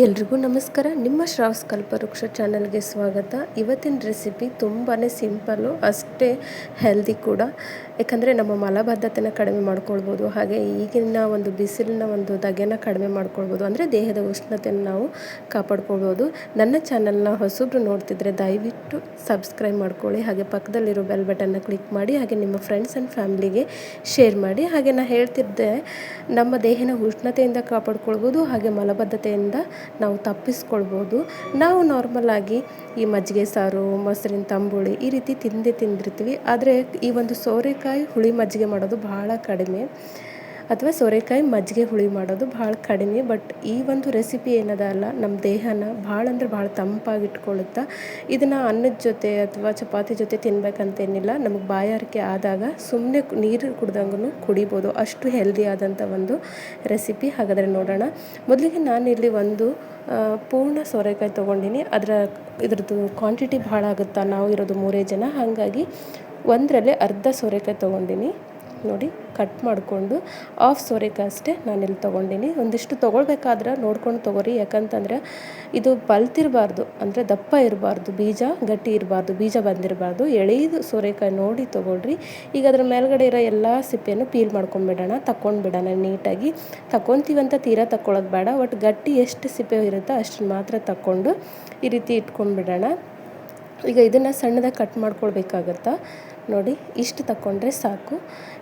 ಎಲ್ರಿಗೂ ನಮಸ್ಕಾರ. ನಿಮ್ಮ ಶ್ರಾವ್ಸ್ ಕಲ್ಪವೃಕ್ಷ ಚಾನಲ್ಗೆ ಸ್ವಾಗತ. ಇವತ್ತಿನ ರೆಸಿಪಿ ತುಂಬಾ ಸಿಂಪಲ್ಲು ಅಷ್ಟೇ ಹೆಲ್ದಿ ಕೂಡ. ಯಾಕಂದರೆ ನಮ್ಮ ಮಲಬದ್ಧತೆನ ಕಡಿಮೆ ಮಾಡ್ಕೊಳ್ಬೋದು, ಹಾಗೆ ಈಗಿನ ಒಂದು ಬಿಸಿಲಿನ ಒಂದು ದಗೆನ ಕಡಿಮೆ ಮಾಡ್ಕೊಳ್ಬೋದು, ಅಂದರೆ ದೇಹದ ಉಷ್ಣತೆಯನ್ನು ನಾವು ಕಾಪಾಡ್ಕೊಳ್ಬೋದು. ನನ್ನ ಚಾನಲ್ನ ಹೊಸಬ್ರು ನೋಡ್ತಿದ್ರೆ ದಯವಿಟ್ಟು ಸಬ್ಸ್ಕ್ರೈಬ್ ಮಾಡ್ಕೊಳ್ಳಿ, ಹಾಗೆ ಪಕ್ಕದಲ್ಲಿರೋ ಬೆಲ್ ಬಟನ್ನ ಕ್ಲಿಕ್ ಮಾಡಿ, ಹಾಗೆ ನಿಮ್ಮ ಫ್ರೆಂಡ್ಸ್ ಆ್ಯಂಡ್ ಫ್ಯಾಮಿಲಿಗೆ ಶೇರ್ ಮಾಡಿ. ಹಾಗೆ ನಾನು ಹೇಳ್ತಿದ್ದೆ, ನಮ್ಮ ದೇಹನ ಉಷ್ಣತೆಯಿಂದ ಕಾಪಾಡ್ಕೊಳ್ಬೋದು, ಹಾಗೆ ಮಲಬದ್ಧತೆಯಿಂದ ನಾವು ತಪ್ಪಿಸ್ಕೊಳ್ಬೋದು. ನಾವು ನಾರ್ಮಲಾಗಿ ಈ ಮಜ್ಜಿಗೆ ಸಾರು, ಮೊಸರಿನ ತಂಬುಳಿ ಈ ರೀತಿ ತಿಂದೇ ತಿಂದಿರ್ತೀವಿ. ಆದರೆ ಈ ಒಂದು ಸೋರೆಕಾಯಿ ಹುಳಿ ಮಜ್ಜಿಗೆ ಮಾಡೋದು ಬಹಳ ಕಡಿಮೆ. ಅಥವಾ ಸೋರೆಕಾಯಿ ಮಜ್ಜಿಗೆ ಹುಳಿ ಮಾಡೋದು ಭಾಳ ಕಡಿಮೆ, ಬಟ್ ಈ ಒಂದು ರೆಸಿಪಿ ಏನದ ಅಲ್ಲ ನಮ್ಮ ದೇಹನ ಭಾಳ ಅಂದ್ರೆ ಭಾಳ ತಂಪಾಗಿ ಇಟ್ಕೊಳ್ಳುತ್ತೆ ಇದನ್ನು ಅನ್ನದ ಜೊತೆ ಅಥವಾ ಚಪಾತಿ ಜೊತೆ ತಿನ್ಬೇಕಂತೇನಿಲ್ಲ, ನಮಗೆ ಬಾಯಾರಿಕೆ ಆದಾಗ ಸುಮ್ಮನೆ ನೀರು ಕುಡ್ದಂಗೂ ಕುಡಿಬೋದು. ಅಷ್ಟು ಹೆಲ್ದಿ ಆದಂಥ ಒಂದು ರೆಸಿಪಿ ಹಾಗಾದರೆ ನೋಡೋಣ. ಮೊದಲಿಗೆ ನಾನಿಲ್ಲಿ ಒಂದು ಪೂರ್ಣ ಸೋರೆಕಾಯಿ ತೊಗೊಂಡಿನಿ. ಅದರ, ಇದ್ರದ್ದು ಕ್ವಾಂಟಿಟಿ ಭಾಳ ಆಗುತ್ತಾ, ನಾವು ಇರೋದು ಮೂರೇ ಜನ. ಹಾಗಾಗಿ ಒಂದರಲ್ಲೇ ಅರ್ಧ ಸೋರೆಕಾಯಿ ತೊಗೊಂಡಿನಿ. ನೋಡಿ ಕಟ್ ಮಾಡಿಕೊಂಡು ಆಫ್ ಸೋರೆಕಾಯಿ ಅಷ್ಟೇ ನಾನಿಲ್ಲಿ ತೊಗೊಂಡಿನಿ. ಒಂದಿಷ್ಟು ತೊಗೊಳ್ಬೇಕಾದ್ರೆ ನೋಡ್ಕೊಂಡು ತೊಗೊರಿ. ಯಾಕಂತಂದರೆ ಇದು ಬಲ್ತಿರಬಾರ್ದು ಅಂದರೆ ದಪ್ಪ ಇರಬಾರ್ದು, ಬೀಜ ಗಟ್ಟಿ ಇರಬಾರ್ದು, ಬೀಜ ಬಂದಿರಬಾರ್ದು. ಎಳೆದು ಸೋರೆಕಾಯಿ ನೋಡಿ ತೊಗೊಳ್ರಿ. ಈಗ ಅದ್ರ ಮೇಲ್ಗಡೆ ಇರೋ ಎಲ್ಲ ಸಿಪ್ಪೆಯನ್ನು ಪೀಲ್ ಮಾಡ್ಕೊಂಡ್ಬಿಡೋಣ ತಗೊಂಡ್ಬಿಡೋಣ ನೀಟಾಗಿ. ತಗೊತೀವಂತ ತೀರಾ ತಗೊಳ್ಳೋದು ಬೇಡ. ಒಟ್ಟು ಗಟ್ಟಿ ಎಷ್ಟು ಸಿಪ್ಪೆ ಇರುತ್ತೋ ಅಷ್ಟು ಮಾತ್ರ ತಗೊಂಡು ಈ ರೀತಿ ಇಟ್ಕೊಂಡ್ಬಿಡೋಣ. ಈಗ ಇದನ್ನು ಸಣ್ಣದಾಗಿ ಕಟ್ ಮಾಡ್ಕೊಳ್ಬೇಕಾಗತ್ತಾ? ನೋಡಿ, ಇಷ್ಟು ತಗೊಂಡ್ರೆ ಸಾಕು.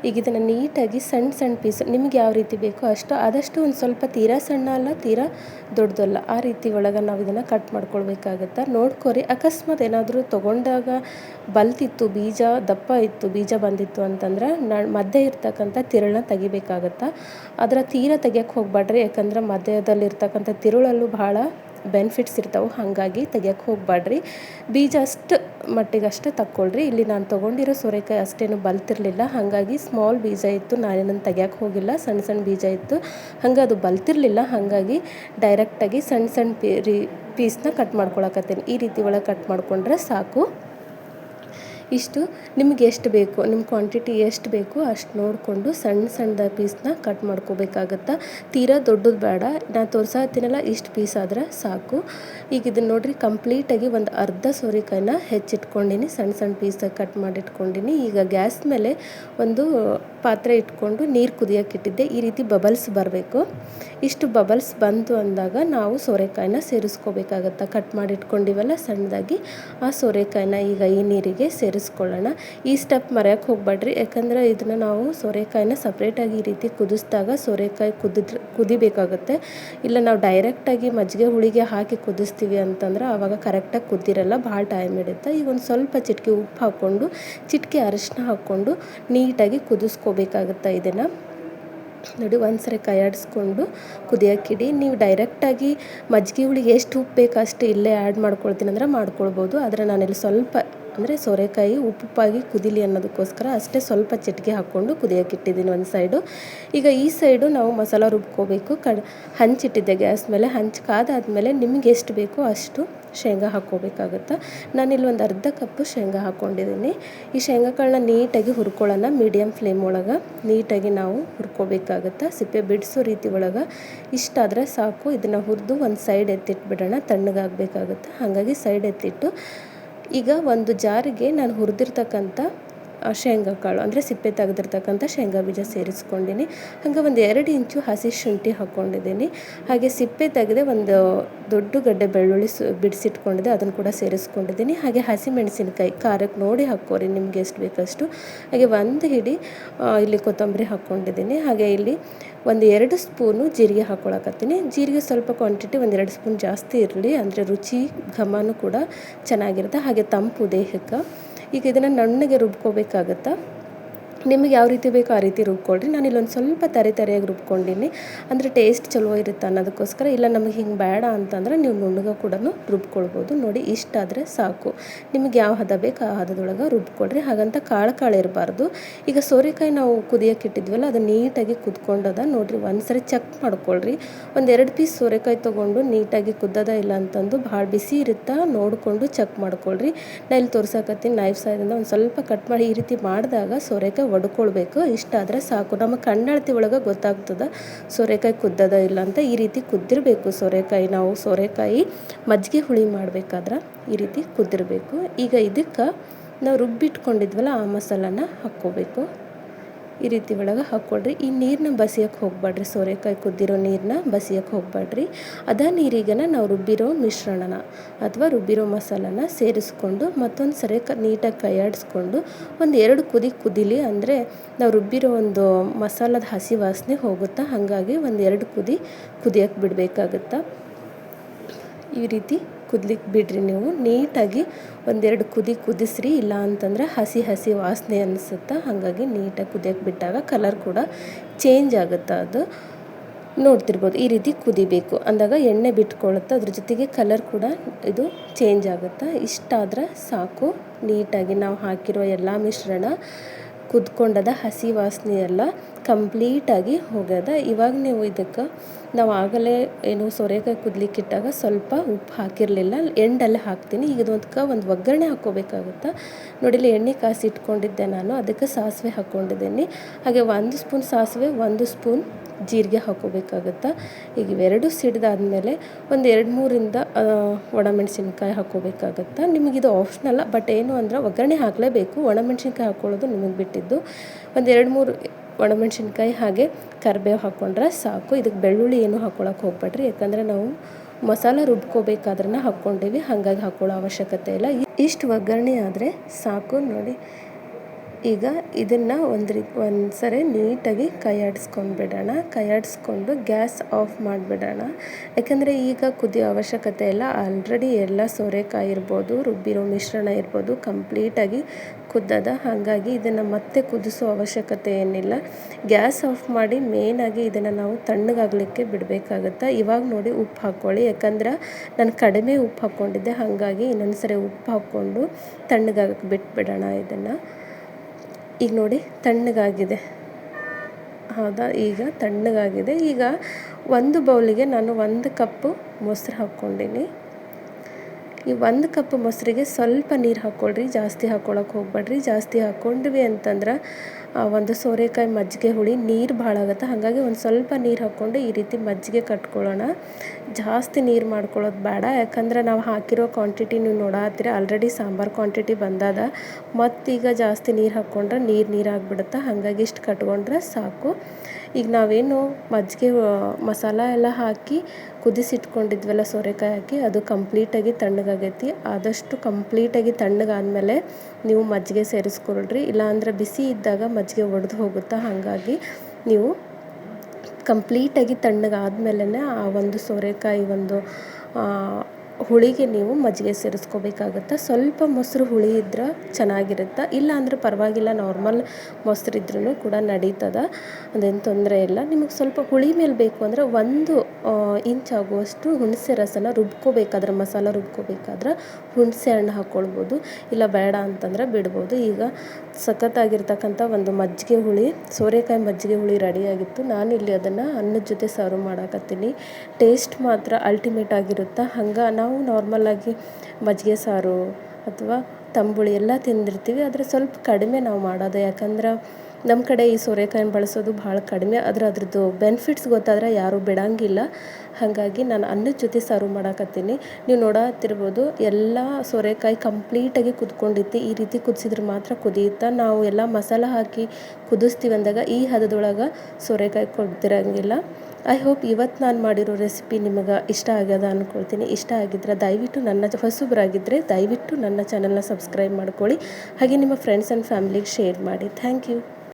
ಈಗ ಇದನ್ನು ನೀಟಾಗಿ ಸಣ್ಣ ಸಣ್ಣ ಪೀಸ್, ನಿಮ್ಗೆ ಯಾವ ರೀತಿ ಬೇಕೋ ಅಷ್ಟು, ಆದಷ್ಟು ಒಂದು ಸ್ವಲ್ಪ ತೀರಾ ಸಣ್ಣ ಅಲ್ಲ, ತೀರಾ ದೊಡ್ಡದಲ್ಲ, ಆ ರೀತಿ ಒಳಗೆ ನಾವು ಇದನ್ನು ಕಟ್ ಮಾಡ್ಕೊಳ್ಬೇಕಾಗತ್ತೆ. ನೋಡ್ಕೋರಿ, ಅಕಸ್ಮಾತ್ ಏನಾದರೂ ತೊಗೊಂಡಾಗ ಬಲ್ತಿತ್ತು, ಬೀಜ, ದಪ್ಪ ಇತ್ತು, ಬೀಜ ಬಂದಿತ್ತು ಅಂತಂದ್ರೆ ನ ಮಧ್ಯೆ ಇರ್ತಕ್ಕಂಥ ತಿರುಳನ್ನ ತೆಗಿಬೇಕಾಗತ್ತೆ. ಅದರ ತೀರ ತೆಗಿಯೋಕೆ ಹೋಗ್ಬೇಡ್ರಿ ಯಾಕಂದ್ರೆ ಮಧ್ಯದಲ್ಲಿರ್ತಕ್ಕಂಥ ತಿರುಳಲ್ಲೂ ಭಾಳ ಬೆನಿಫಿಟ್ಸ್ ಇರ್ತಾವೆ ಹಾಗಾಗಿ ತೆಗಿಯೋಕೆ ಹೋಗ್ಬೇಡ್ರಿ ಬೀಜ ಅಷ್ಟು ಮಟ್ಟಿಗೆ ಅಷ್ಟೇ ತಕ್ಕೊಳ್ರಿ. ಇಲ್ಲಿ ನಾನು ತೊಗೊಂಡಿರೋ ಸೋರೆಕಾಯಿ ಅಷ್ಟೇನು ಬಲ್ತಿರಲಿಲ್ಲ. ಹಾಗಾಗಿ ಸ್ಮಾಲ್ ಬೀಜ ಇತ್ತು. ನಾನೇನನ್ನು ತೆಗಿಯೋಕೆ ಹೋಗಿಲ್ಲ. ಸಣ್ಣ ಸಣ್ಣ ಬೀಜ ಇತ್ತು. ಹಂಗೆ ಅದು ಬಲ್ತಿರಲಿಲ್ಲ. ಹಾಗಾಗಿ ಡೈರೆಕ್ಟಾಗಿ ಸಣ್ಣ ಸಣ್ಣ ಪೀ, ರೀ ಪೀಸ್ನ ಕಟ್ ಮಾಡ್ಕೊಳಕತ್ತೀನಿ. ಈ ರೀತಿ ಒಳಗೆ ಕಟ್ ಮಾಡಿಕೊಂಡ್ರೆ ಸಾಕು. ಇಷ್ಟು ನಿಮ್ಗೆ ಎಷ್ಟು ಬೇಕು, ನಿಮ್ಮ ಕ್ವಾಂಟಿಟಿ ಎಷ್ಟು ಬೇಕು ಅಷ್ಟು ನೋಡಿಕೊಂಡು ಸಣ್ಣ ಸಣ್ಣದ ಪೀಸ್ನ ಕಟ್ ಮಾಡ್ಕೋಬೇಕಾಗತ್ತೆ? ತೀರಾ ದೊಡ್ಡದು ಬೇಡ ನಾನು ತೋರ್ಸಾತೀನಲ್ಲ ಇಷ್ಟು ಪೀಸ್ ಆದ್ರೆ ಸಾಕು. ಈಗ ಇದನ್ನು ನೋಡ್ರಿ ಕಂಪ್ಲೀಟಾಗಿ ಒಂದು ಅರ್ಧ ಸೋರೆಕಾಯಿನ ಹೆಚ್ಚಿಟ್ಕೊಂಡಿನಿ, ಸಣ್ಣ ಸಣ್ಣ ಪೀಸಾಗಿ ಕಟ್ ಮಾಡಿಟ್ಕೊಂಡಿನಿ. ಈಗ ಗ್ಯಾಸ್ ಮೇಲೆ ಒಂದು ಪಾತ್ರೆ ಇಟ್ಕೊಂಡು ನೀರು ಕುದಿಯೋಕೆ ಇಟ್ಟಿದ್ದೆ. ಈ ರೀತಿ ಬಬಲ್ಸ್ ಬರಬೇಕು. ಇಷ್ಟು ಬಬಲ್ಸ್ ಬಂತು ಅಂದಾಗ ನಾವು ಸೋರೆಕಾಯಿನ ಸೇರಿಸ್ಕೋಬೇಕಾಗತ್ತೆ? ಕಟ್ ಮಾಡಿಟ್ಕೊಂಡಿವಲ್ಲ ಸಣ್ಣದಾಗಿ, ಆ ಸೋರೆಕಾಯಿನ ಈಗ ಈ ನೀರಿಗೆ ಸೇರಿಸ್ಕೊಳ್ಳೋಣ ಈ ಸ್ಟೆಪ್ ಮರೆಯೋಕ್ಕೆ ಹೋಗ್ಬೇಡ್ರಿ. ಯಾಕಂದರೆ ಇದನ್ನು ನಾವು ಸೋರೆಕಾಯಿನ ಸಪ್ರೇಟಾಗಿ ಈ ರೀತಿ ಕುದಿಸಿದಾಗ ಸೋರೆಕಾಯಿ ಕುದಿದ್ರೆ, ಕುದಿಬೇಕಾಗುತ್ತೆ. ಇಲ್ಲ ನಾವು ಡೈರೆಕ್ಟಾಗಿ ಮಜ್ಜಿಗೆ ಹುಳಿಗೆ ಹಾಕಿ ಕುದಿಸ್ತೀವಿ ಅಂತಂದ್ರೆ ಆವಾಗ ಕರೆಕ್ಟಾಗಿ ಕುದ್ದಿರಲ್ಲ ಭಾಳ ಟೈಮ್ ಹಿಡಿಯುತ್ತೆ ಈಗ ಒಂದು ಸ್ವಲ್ಪ ಚಿಟಿಕೆ ಉಪ್ಪು ಹಾಕ್ಕೊಂಡು, ಚಿಟಿಕೆ ಅರಿಶಿನ ಹಾಕ್ಕೊಂಡು ನೀಟಾಗಿ ಕುದಿಸ್ಕೋಬೇಕಾಗುತ್ತೆ ಇದನ್ನು. ನೋಡಿ, ಒಂದ್ಸರಿ ಕೈ ಆಡಿಸ್ಕೊಂಡು ಕುದಿಯೋಕ್ಕಿಡಿ ನೀವು ಡೈರೆಕ್ಟಾಗಿ ಮಜ್ಜಿಗೆ ಹುಳಿಗೆ ಎಷ್ಟು ಉಪ್ಪು ಬೇಕು ಅಷ್ಟು ಇಲ್ಲೇ ಆ್ಯಡ್ ಮಾಡ್ಕೊಳ್ತೀನಿ ಅಂದ್ರೆ ಮಾಡ್ಕೊಳ್ಬೋದು. ಆದರೆ ನಾನಿಲ್ಲಿ ಸ್ವಲ್ಪ ಅಂದರೆ ಸೋರೆಕಾಯಿ ಉಪ್ಪುಪ್ಪಾಗಿ ಕುದಿಲಿ ಅನ್ನೋದಕ್ಕೋಸ್ಕರ ಅಷ್ಟೇ ಸ್ವಲ್ಪ ಚಿಟಿಕೆ ಹಾಕ್ಕೊಂಡು ಕುದಿಯೋಕೆ ಇಟ್ಟಿದ್ದೀನಿ ಒಂದು ಸೈಡು. ಈಗ ಈ ಸೈಡು ನಾವು ಮಸಾಲ ರುಬ್ಕೋಬೇಕು. ಕಡ್ ಹಂಚಿಟ್ಟಿದ್ದೆ ಗ್ಯಾಸ್ ಮೇಲೆ. ಹಂಚಿ ಕಾದಾದಮೇಲೆ ನಿಮ್ಗೆ ಎಷ್ಟು ಬೇಕೋ ಅಷ್ಟು ಶೇಂಗಾ ಹಾಕ್ಕೋಬೇಕಾಗುತ್ತೆ. ನಾನಿಲ್ಲಿ ಒಂದು ಅರ್ಧ ಕಪ್ಪು ಶೇಂಗಾ ಹಾಕ್ಕೊಂಡಿದ್ದೀನಿ. ಈ ಶೇಂಗಾಕಾಳನ್ನ ನೀಟಾಗಿ ಹುರ್ಕೊಳ್ಳೋಣ ಮೀಡಿಯಮ್ ಫ್ಲೇಮ್ ಒಳಗೆ. ನೀಟಾಗಿ ನಾವು ಹುರ್ಕೋಬೇಕಾಗುತ್ತೆ. ಸಿಪ್ಪೆ ಬಿಡಿಸೋ ರೀತಿ ಒಳಗೆ. ಇಷ್ಟಾದರೆ ಸಾಕು. ಇದನ್ನು ಹುರಿದು ಒಂದು ಸೈಡ್ ಎತ್ತಿಟ್ಬಿಡೋಣ. ತಣ್ಣಗಾಗಬೇಕಾಗುತ್ತೆ. ಹಾಗಾಗಿ ಸೈಡ್ ಎತ್ತಿಟ್ಟು ಈಗ ಒಂದು ಜಾರಿಗೆ ನಾನು ಹುರಿದಿರ್ತಕ್ಕಂಥ ಶೇಂಗಾ ಕಾಳು, ಅಂದರೆ ಸಿಪ್ಪೆ ತೆಗೆದಿರ್ತಕ್ಕಂಥ ಶೇಂಗಾ ಬೀಜ ಸೇರಿಸ್ಕೊಂಡಿನಿ. ಹಾಗೆ ಒಂದು ಎರಡು ಇಂಚು ಹಸಿ ಶುಂಠಿ ಹಾಕ್ಕೊಂಡಿದ್ದೀನಿ. ಹಾಗೆ ಸಿಪ್ಪೆ ತೆಗೆದೆ ಒಂದು ದೊಡ್ಡ ಗಡ್ಡೆ ಬೆಳ್ಳುಳ್ಳಿ ಸು ಬಿಡಿಸಿಟ್ಕೊಂಡಿದ್ದೆ ಅದನ್ನು ಕೂಡ ಸೇರಿಸ್ಕೊಂಡಿದ್ದೀನಿ. ಹಾಗೆ ಹಸಿ ಮೆಣಸಿನಕಾಯಿ ಖಾರಕ್ಕೆ ನೋಡಿ ಹಾಕ್ಕೋರಿ, ನಿಮ್ಗೆ ಎಷ್ಟು ಬೇಕಷ್ಟು. ಹಾಗೆ ಒಂದು ಹಿಡಿ ಇಲ್ಲಿ ಕೊತ್ತಂಬರಿ ಹಾಕ್ಕೊಂಡಿದ್ದೀನಿ. ಹಾಗೆ ಇಲ್ಲಿ ಒಂದು ಎರಡು ಸ್ಪೂನು ಜೀರಿಗೆ ಹಾಕ್ಕೊಳಕತ್ತೀನಿ ಜೀರಿಗೆ ಸ್ವಲ್ಪ ಕ್ವಾಂಟಿಟಿ ಒಂದು ಎರಡು ಸ್ಪೂನ್ ಜಾಸ್ತಿ ಇರಲಿ, ಅಂದರೆ ರುಚಿ ಘಮನೂ ಕೂಡ ಚೆನ್ನಾಗಿರುತ್ತೆ. ಹಾಗೆ ತಂಪು ದೇಹಕ್ಕೆ. ಈಗ ಇದನ್ನು ನಣ್ಣಗೆ ರುಬ್ಕೋಬೇಕಾಗತ್ತೆ? ನಿಮಗೆ ಯಾವ ರೀತಿ ಬೇಕೋ ಆ ರೀತಿ ರುಬ್ಕೊಳ್ರಿ. ನಾನು ಇಲ್ಲೊಂದು ಸ್ವಲ್ಪ ತರೆ ತರೆಯಾಗಿ ರುಬ್ಕೊಂಡಿನಿ ಅಂದರೆ ಟೇಸ್ಟ್ ಚಲೋ ಇರುತ್ತೆ ಅನ್ನೋದಕ್ಕೋಸ್ಕರ, ಇಲ್ಲ ನಮಗೆ ಹಿಂಗೆ ಬೇಡ ಅಂತಂದ್ರೆ ನೀವು ನುಣ್ಣಗ ಕೂಡ ರುಬ್ಕೊಳ್ಬೋದು. ನೋಡಿ, ಇಷ್ಟಾದರೆ ಸಾಕು. ನಿಮಗೆ ಯಾವ ಹದ ಬೇಕು ಆ ಹದದೊಳಗೆ ರುಬ್ಕೊಳ್ರಿ. ಹಾಗಂತ ಕಾಳು ಕಾಳು ಇರಬಾರ್ದು. ಈಗ ಸೋರೆಕಾಯಿ ನಾವು ಕುದಿಯೋಕೆ ಇಟ್ಟಿದ್ವಲ್ಲ, ಅದು ನೀಟಾಗಿ ಕುದ್ಕೊಂಡದ. ನೋಡಿರಿ, ಒಂದ್ಸರಿ ಚೆಕ್ ಮಾಡ್ಕೊಳ್ರಿ. ಒಂದು ಎರಡು ಪೀಸ್ ಸೋರೆಕಾಯಿ ತೊಗೊಂಡು ನೀಟಾಗಿ ಕುದ್ದದ ಇಲ್ಲ ಅಂತಂದು ಭಾಳ ಬಿಸಿ ಇರುತ್ತಾ, ನೋಡಿಕೊಂಡು ಚೆಕ್ ಮಾಡ್ಕೊಳ್ರಿ. ನಾ ಇಲ್ಲಿ ತೋರ್ಸಕತ್ತೀನಿ ನೈಫ್ ಸೈದಿಂದ ಒಂದು ಸ್ವಲ್ಪ ಕಟ್ ಮಾಡಿ ಈ ರೀತಿ ಮಾಡಿದಾಗ ಸೋರೆಕಾಯಿ ಒಡ್ಕೊಳ್ಬೇಕು. ಇಷ್ಟಾದರೆ ಸಾಕು. ನಮ್ಮ ಕಣ್ಣಳತಿ ಒಳಗೆ ಗೊತ್ತಾಗ್ತದೆ, ಸೋರೆಕಾಯಿ ಕುದ್ದದ ಇಲ್ಲ ಅಂತ ಈ ರೀತಿ ಕುದ್ದಿರಬೇಕು ಸೋರೆಕಾಯಿ. ನಾವು ಸೋರೆಕಾಯಿ ಮಜ್ಜಿಗೆ ಹುಳಿ ಮಾಡಬೇಕಾದ್ರೆ ಈ ರೀತಿ ಕುದ್ದಿರಬೇಕು. ಈಗ ಇದಕ್ಕೆ ನಾವು ರುಬ್ಬಿಟ್ಕೊಂಡಿದ್ವಲ್ಲ ಆ ಮಸಾಲನ ಹಾಕ್ಕೋಬೇಕು. ಈ ರೀತಿ ಒಳಗೆ ಹಾಕ್ಕೊಳ್ರಿ. ಈ ನೀರನ್ನ ಬಸಿಯೋಕ್ಕೆ ಹೋಗ್ಬೇಡ್ರಿ. ಸೋರೆಕಾಯಿ ಕುದ್ದಿರೋ ನೀರನ್ನ ಬಸಿಯೋಕ್ಕೆ ಹೋಗ್ಬೇಡ್ರಿ. ಅದ ನೀರಿಗೆನ ನಾವು ರುಬ್ಬಿರೋ ಮಿಶ್ರಣನ ಅಥವಾ ರುಬ್ಬಿರೋ ಮಸಾಲನ ಸೇರಿಸ್ಕೊಂಡು ಮತ್ತೊಂದು ಸರಿ ಕ ನೀಟಾಗಿ ಕೈಯಾಡಿಸ್ಕೊಂಡು ಒಂದು ಎರಡು ಕುದಿ ಕುದಿಲಿ ಅಂದರೆ ನಾವು ರುಬ್ಬಿರೋ ಒಂದು ಮಸಾಲದ ಹಸಿ ವಾಸನೆ ಹೋಗುತ್ತಾ ಹಾಗಾಗಿ ಒಂದು ಎರಡು ಕುದಿ ಕುದಿಯೋಕ್ಕೆ ಬಿಡಬೇಕಾಗುತ್ತಾ. ಈ ರೀತಿ ಕುದ್ಲಿಕ್ಕೆ ಬಿಡ್ರಿ ನೀವು. ನೀಟಾಗಿ ಒಂದೆರಡು ಕುದಿ ಕುದಿಸ್ರಿ. ಇಲ್ಲ ಅಂತಂದರೆ ಹಸಿ ಹಸಿ ವಾಸನೆ ಅನಿಸುತ್ತೆ ಹಾಗಾಗಿ ನೀಟಾಗಿ ಕುದಿಯಕ್ಕೆ ಬಿಟ್ಟಾಗ ಕಲರ್ ಕೂಡ ಚೇಂಜ್ ಆಗುತ್ತೆ ಅದು. ನೋಡ್ತಿರ್ಬೋದು. ಈ ರೀತಿ ಕುದಿಬೇಕು. ಅಂದಾಗ ಎಣ್ಣೆ ಬಿಟ್ಕೊಳ್ಳುತ್ತೆ ಅದ್ರ ಜೊತೆಗೆ ಕಲರ್ ಕೂಡ ಇದು ಚೇಂಜ್ ಆಗುತ್ತೆ. ಇಷ್ಟಾದರೆ ಸಾಕು. ನೀಟಾಗಿ ನಾವು ಹಾಕಿರೋ ಎಲ್ಲ ಮಿಶ್ರಣ ಕುದ್ಕೊಂಡದ ಹಸಿ ವಾಸನೆ ಎಲ್ಲ ಕಂಪ್ಲೀಟಾಗಿ ಹೋಗ್ಯದ. ಇವಾಗ ನೀವು ಇದಕ್ಕೆ ನಾವು ಆಗಲೇ ಏನು ಸೋರೆಕಾಯಿ ಕುದ್ಲಿಕ್ಕಿಟ್ಟಾಗ ಸ್ವಲ್ಪ ಉಪ್ಪು ಹಾಕಿರಲಿಲ್ಲ. ಎಂಡಲ್ಲಿ ಹಾಕ್ತೀನಿ. ಈಗ ಇದೊಂದಕ್ಕೆ ಒಂದು ಒಗ್ಗರಣೆ ಹಾಕ್ಕೋಬೇಕಾಗುತ್ತೆ ನೋಡಿಲಿ ಎಣ್ಣೆ ಕಾಸಿ ಇಟ್ಕೊಂಡಿದ್ದೆ ನಾನು. ಅದಕ್ಕೆ ಸಾಸಿವೆ ಹಾಕ್ಕೊಂಡಿದ್ದೀನಿ ಹಾಗೆ ಒಂದು ಸ್ಪೂನ್ ಸಾಸಿವೆ, ಒಂದು ಸ್ಪೂನ್ ಜೀರಿಗೆ ಹಾಕೋಬೇಕಾಗುತ್ತೆ? ಈಗ ಇವೆರಡು ಸಿಡಿದಾದಮೇಲೆ ಒಂದು ಎರಡು ಮೂರಿಂದ ಒಣಮೆಣ್ಸಿನ್ಕಾಯಿ ನಿಮಗೆ ನಿಮಗಿದು ಆಪ್ಷನಲ್ಲ ಬಟ್ ಏನು ಅಂದ್ರೆ ಒಗ್ಗರಣೆ ಹಾಕಲೇಬೇಕು. ಒಣಮೆಣಸಿನ್ಕಾಯಿ ಹಾಕ್ಕೊಳ್ಳೋದು ನಿಮಗೆ ಬಿಟ್ಟಿದ್ದು. ಒಂದು ಎರಡು ಮೂರು ಒಣಮೆಣಸಿನ್ಕಾಯಿ ಹಾಗೆ ಕರಿಬೇವು ಹಾಕ್ಕೊಂಡ್ರೆ ಸಾಕು. ಇದಕ್ಕೆ ಬೆಳ್ಳುಳ್ಳಿ ಏನು ಹಾಕ್ಕೊಳಕ್ಕೆ ಹೋಗ್ಬೇಡ್ರಿ. ಯಾಕಂದರೆ ನಾವು ಮಸಾಲ ರುಬ್ಕೋಬೇಕಾದ್ರನ್ನ ಹಾಕ್ಕೊಂಡಿವಿ. ಹಾಗಾಗಿ ಹಾಕ್ಕೊಳ್ಳೋ ಅವಶ್ಯಕತೆ ಇಲ್ಲ. ಇಷ್ಟು ಒಗ್ಗರಣೆ ಆದರೆ ಸಾಕು ನೋಡಿ. ಈಗ ಇದನ್ನು ಒಂದು ರೀ ಒಂದು ಸರಿ ನೀಟಾಗಿ ಕೈ ಆಡಿಸ್ಕೊಂಡ್ಬಿಡೋಣ ಕೈ ಆಡಿಸ್ಕೊಂಡು ಗ್ಯಾಸ್ ಆಫ್ ಮಾಡಿಬಿಡೋಣ. ಯಾಕಂದರೆ ಈಗ ಕುದಿಯೋ ಅವಶ್ಯಕತೆ ಇಲ್ಲ. ಆಲ್ರೆಡಿ ಎಲ್ಲ ಸೋರೆಕಾಯಿ ಇರ್ಬೋದು, ರುಬ್ಬಿರೋ ಮಿಶ್ರಣ ಇರ್ಬೋದು, ಕಂಪ್ಲೀಟಾಗಿ ಕುದ್ದದ ಹಾಗಾಗಿ ಇದನ್ನು ಮತ್ತೆ ಕುದಿಸೋ ಅವಶ್ಯಕತೆ ಏನಿಲ್ಲ. ಗ್ಯಾಸ್ ಆಫ್ ಮಾಡಿ ಮೇನಾಗಿ ಇದನ್ನು ನಾವು ತಣ್ಣಗಾಗಲಿಕ್ಕೆ ಬಿಡಬೇಕಾಗತ್ತೆ. ಇವಾಗ ನೋಡಿ ಉಪ್ಪು ಹಾಕ್ಕೊಳ್ಳಿ. ಯಾಕಂದ್ರೆ ನಾನು ಕಡಿಮೆ ಉಪ್ಪು ಹಾಕ್ಕೊಂಡಿದ್ದೆ. ಹಾಗಾಗಿ ಇನ್ನೊಂದು ಸರಿ ಉಪ್ಪು ಹಾಕ್ಕೊಂಡು ತಣ್ಣಗಾಗಕ್ಕೆ ಬಿಟ್ಬಿಡೋಣ ಇದನ್ನು. ಈಗ ನೋಡಿ ತಣ್ಣಗಾಗಿದೆ. ಹೌದಾ? ಈಗ ತಣ್ಣಗಾಗಿದೆ. ಈಗ ಒಂದು ಬೌಲಿಗೆ ನಾನು ಒಂದು ಕಪ್ಪು ಮೊಸರು ಹಾಕ್ಕೊಂಡಿನಿ. ಈ ಒಂದು ಕಪ್ ಮೊಸರಿಗೆ ಸ್ವಲ್ಪ ನೀರು ಹಾಕ್ಕೊಳ್ರಿ, ಜಾಸ್ತಿ ಹಾಕ್ಕೊಳಕ್ಕೆ ಹೋಗ್ಬೇಡ್ರಿ. ಜಾಸ್ತಿ ಹಾಕ್ಕೊಂಡ್ವಿ ಅಂತಂದ್ರೆ ಒಂದು ಸೋರೆಕಾಯಿ ಮಜ್ಜಿಗೆ ಹುಳಿ ನೀರು ಭಾಳ ಆಗುತ್ತೆ. ಹಾಗಾಗಿ ಒಂದು ಸ್ವಲ್ಪ ನೀರು ಹಾಕ್ಕೊಂಡು ಈ ರೀತಿ ಮಜ್ಜಿಗೆ ಕಟ್ಕೊಳ್ಳೋಣ. ಜಾಸ್ತಿ ನೀರು ಮಾಡ್ಕೊಳ್ಳೋದು ಬೇಡ. ಯಾಕಂದ್ರೆ ನಾವು ಹಾಕಿರೋ ಕ್ವಾಂಟಿಟಿ ನೀವು ನೋಡತ್ತೀರ ಆಲ್ರೆಡಿ ಸಾಂಬಾರು ಕ್ವಾಂಟಿಟಿ ಬಂದದ. ಮತ್ತೀಗ ಜಾಸ್ತಿ ನೀರು ಹಾಕ್ಕೊಂಡ್ರೆ ನೀರು ನೀರು ಆಗಿಬಿಡುತ್ತೆ ಹಾಗಾಗಿ ಇಷ್ಟು ಕಟ್ಕೊಂಡ್ರೆ ಸಾಕು. ಈಗ ನಾವೇನು ಮಜ್ಜಿಗೆ ಮಸಾಲ ಎಲ್ಲ ಹಾಕಿ ಕುದಿಸಿಟ್ಕೊಂಡಿದ್ವಲ್ಲ ಸೋರೆಕಾಯಿ ಹಾಕಿ ಅದು ಕಂಪ್ಲೀಟಾಗಿ ತಣ್ಣಗಾಗೈತಿ. ಆದಷ್ಟು ಕಂಪ್ಲೀಟಾಗಿ ತಣ್ಣಗಾದ್ಮೇಲೆ ನೀವು ಮಜ್ಜಿಗೆ ಸೇರಿಸ್ಕೊಳ್ರಿ. ಇಲ್ಲಾಂದ್ರೆ ಬಿಸಿ ಇದ್ದಾಗ ಮಜ್ಜಿಗೆ ಒಡೆದು ಹೋಗುತ್ತಾ? ಹಾಗಾಗಿ ನೀವು ಕಂಪ್ಲೀಟಾಗಿ ತಣ್ಣಗಾದ್ಮೇಲೆ ಆ ಒಂದು ಸೋರೆಕಾಯಿ ಒಂದು ಹುಳಿಗೆ ನೀವು ಮಜ್ಜಿಗೆ ಸೇರಿಸ್ಕೋಬೇಕಾಗುತ್ತೆ. ಸ್ವಲ್ಪ ಮೊಸರು ಹುಳಿ ಇದ್ರೆ ಚೆನ್ನಾಗಿರುತ್ತೆ. ಇಲ್ಲ ಅಂದ್ರೆ ಪರವಾಗಿಲ್ಲ, ನಾರ್ಮಲ್ ಮೊಸರು ಇದ್ರೂ ಕೂಡ ನಡೀತದೆ. ಅದೇನು ತೊಂದರೆ ಇಲ್ಲ. ನಿಮಗೆ ಸ್ವಲ್ಪ ಹುಳಿ ಮೇಲೆ ಬೇಕು ಅಂದರೆ ಒಂದು ಇಂಚ್ ಆಗುವಷ್ಟು ಹುಣಸೆ ರಸನ ರುಬ್ಕೋಬೇಕಾದ್ರೆ, ಮಸಾಲ ರುಬ್ಕೋಬೇಕಾದ್ರೆ ಹುಣಸೆ ಹಣ್ಣು ಹಾಕ್ಕೊಳ್ಬೋದು ಇಲ್ಲ ಬೇಡ ಅಂತಂದ್ರೆ ಬಿಡ್ಬೋದು. ಈಗ ಸಖತ್ತಾಗಿರ್ತಕ್ಕಂಥ ಒಂದು ಮಜ್ಜಿಗೆ ಹುಳಿ, ಸೋರೆಕಾಯಿ ಮಜ್ಜಿಗೆ ಹುಳಿ ರೆಡಿಯಾಗಿತ್ತು ನಾನು ಇಲ್ಲಿ ಅದನ್ನು ಅನ್ನದ ಜೊತೆ ಸರ್ವ್ ಮಾಡಕತ್ತೀನಿ. ಟೇಸ್ಟ್ ಮಾತ್ರ ಅಲ್ಟಿಮೇಟ್ ಆಗಿರುತ್ತೆ? ಹಂಗೆ ನಾರ್ಮಲಾಗಿ ಮಜ್ಜಿಗೆ ಸಾರು ಅಥವಾ ತಂಬುಳಿ ಎಲ್ಲ ತಿಂದಿರ್ತೀವಿ. ಆದರೆ ಸ್ವಲ್ಪ ಕಡಿಮೆ ನಾವು ಮಾಡೋದು. ಯಾಕಂದ್ರೆ ನಮ್ಮ ಕಡೆ ಈ ಸೋರೆಕಾಯಿನ ಬಳಸೋದು ಭಾಳ ಕಡಿಮೆ. ಆದರೆ ಅದ್ರದ್ದು ಬೆನಿಫಿಟ್ಸ್ ಗೊತ್ತಾದ್ರೆ ಯಾರೂ ಬಿಡೋಂಗಿಲ್ಲ. ಹಾಗಾಗಿ ನಾನು ಅನ್ನದ ಜೊತೆ ಸರ್ವ್ ಮಾಡಕತ್ತೀನಿ. ನೀವು ನೋಡತ್ತಿರ್ಬೋದು ಎಲ್ಲ ಸೋರೆಕಾಯಿ ಕಂಪ್ಲೀಟಾಗಿ ಕುದ್ಕೊಂಡಿತ್ತು ಈ ರೀತಿ ಕುದಿಸಿದ್ರೆ ಮಾತ್ರ ಕುದಿಯುತ್ತಾ ನಾವು ಎಲ್ಲ ಮಸಾಲ ಹಾಕಿ ಕುದಿಸ್ತೀವಿ ಅಂದಾಗ ಈ ಹದದೊಳಗೆ ಸೋರೆಕಾಯಿ ಕೊಡ್ತಿರಂಗಿಲ್ಲ. ಐ ಹೋಪ್ ಇವತ್ತು ನಾನು ಮಾಡಿರೋ ರೆಸಿಪಿ ನಿಮಗೆ ಇಷ್ಟ ಆಗ್ಯದ ಅಂದ್ಕೊಳ್ತೀನಿ ಇಷ್ಟ ಆಗಿದ್ರೆ ದಯವಿಟ್ಟು ನನ್ನ ಹೊಸಬ್ರಾಗಿದ್ದರೆ ದಯವಿಟ್ಟು ನನ್ನ ಚಾನಲ್ನ ಸಬ್ಸ್ಕ್ರೈಬ್ ಮಾಡ್ಕೊಳ್ಳಿ. ಹಾಗೆ ನಿಮ್ಮ ಫ್ರೆಂಡ್ಸ್ ಆ್ಯಂಡ್ ಫ್ಯಾಮಿಲಿಗೆ ಶೇರ್ ಮಾಡಿ. Thank you